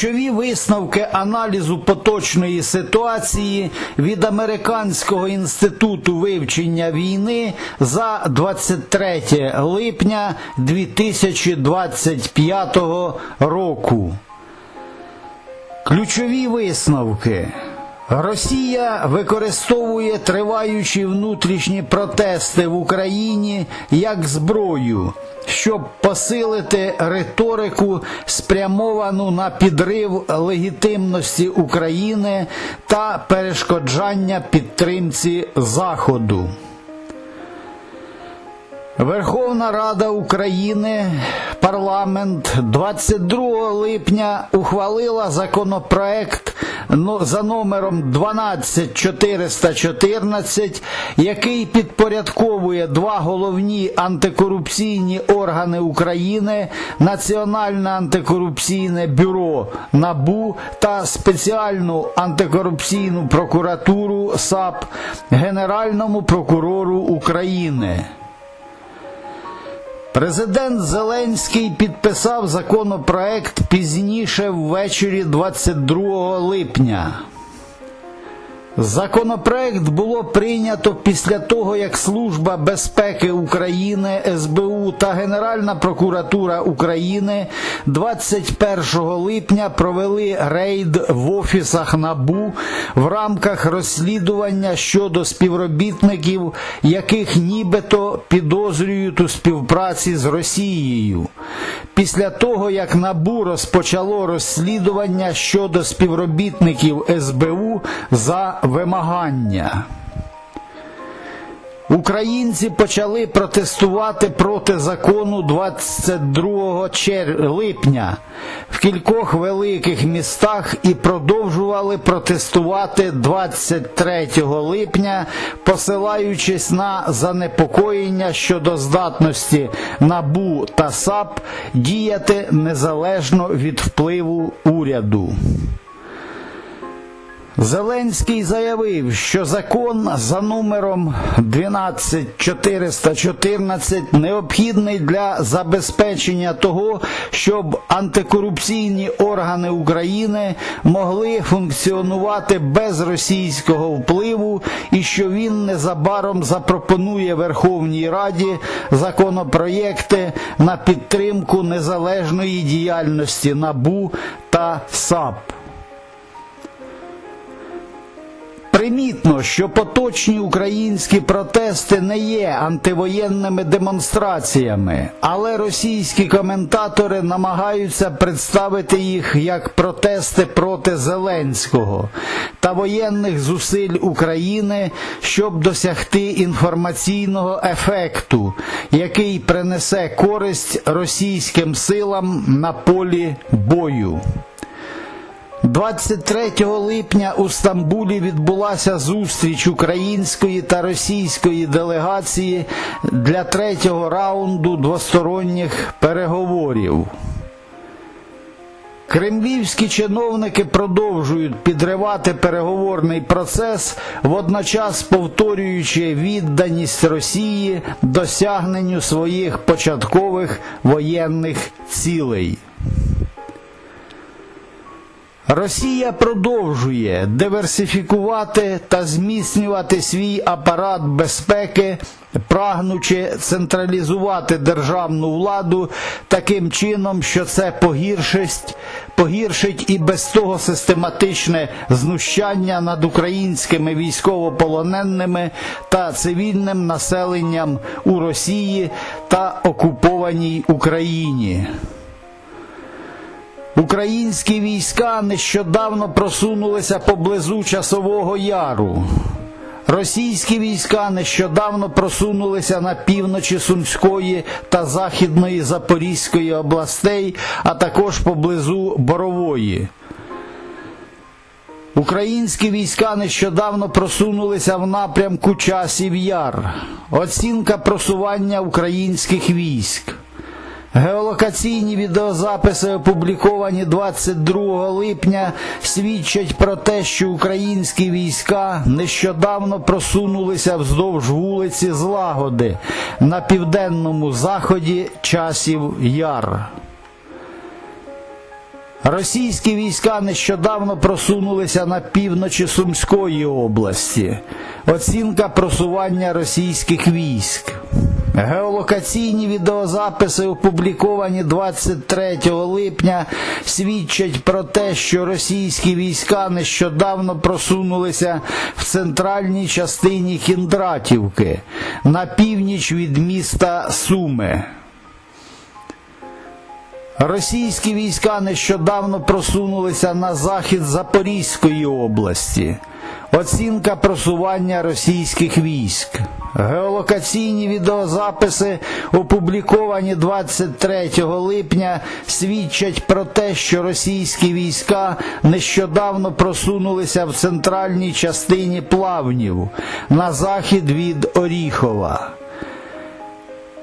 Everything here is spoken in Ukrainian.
Ключові висновки аналізу поточної ситуації від Американського інституту вивчення війни за 23 липня 2025 року. Ключові висновки. Росія використовує триваючі внутрішні протести в Україні як зброю, щоб посилити риторику, спрямовану на підрив легітимності України та перешкоджання підтримці Заходу. Верховна Рада України, парламент 22 липня ухвалила законопроект за номером 12414, який підпорядковує два головні антикорупційні органи України Національне антикорупційне бюро НАБУ та спеціальну антикорупційну прокуратуру САП Генеральному прокурору України. Президент Зеленський підписав законопроект пізніше ввечері 22 липня. Законопроект було прийнято після того, як Служба безпеки України, СБУ та Генеральна прокуратура України 21 липня провели рейд в офісах НАБУ в рамках розслідування щодо співробітників, яких нібито підозрюють у співпраці з Росією. Після того, як НАБУ розпочало розслідування щодо співробітників СБУ за вимагання. Українці почали протестувати проти закону 22 чер... липня в кількох великих містах і продовжували протестувати 23 липня, посилаючись на занепокоєння щодо здатності НАБУ та САП діяти незалежно від впливу уряду. Зеленський заявив, що закон за номером 12414 необхідний для забезпечення того, щоб антикорупційні органи України могли функціонувати без російського впливу, і що він незабаром запропонує Верховній Раді законопроєкти на підтримку незалежної діяльності НАБУ та САП. Примітно, що поточні українські протести не є антивоєнними демонстраціями, але російські коментатори намагаються представити їх як протести проти Зеленського та воєнних зусиль України, щоб досягти інформаційного ефекту, який принесе користь російським силам на полі бою. 23 липня у Стамбулі відбулася зустріч української та російської делегації для третього раунду двосторонніх переговорів. Кремлівські чиновники продовжують підривати переговорний процес, водночас повторюючи відданість Росії досягненню своїх початкових воєнних цілей. Росія продовжує диверсифікувати та зміцнювати свій апарат безпеки, прагнучи централізувати державну владу таким чином, що це погіршить, погіршить і без того систематичне знущання над українськими військовополоненими та цивільним населенням у Росії та окупованій Україні. Українські війська нещодавно просунулися поблизу Часового Яру. Російські війська нещодавно просунулися на півночі Сумської та Західної Запорізької областей, а також поблизу Борової. Українські війська нещодавно просунулися в напрямку Часів Яр. Оцінка просування українських військ. Геолокаційні відеозаписи, опубліковані 22 липня, свідчать про те, що українські війська нещодавно просунулися вздовж вулиці Злагоди на південному заході часів Яр. Російські війська нещодавно просунулися на півночі Сумської області. Оцінка просування російських військ. Геолокаційні відеозаписи, опубліковані 23 липня, свідчать про те, що російські війська нещодавно просунулися в центральній частині Кіндратівки на північ від міста Суми. Російські війська нещодавно просунулися на захід Запорізької області. Оцінка просування російських військ. Геолокаційні відеозаписи, опубліковані 23 липня, свідчать про те, що російські війська нещодавно просунулися в центральній частині плавнів на захід від Оріхова.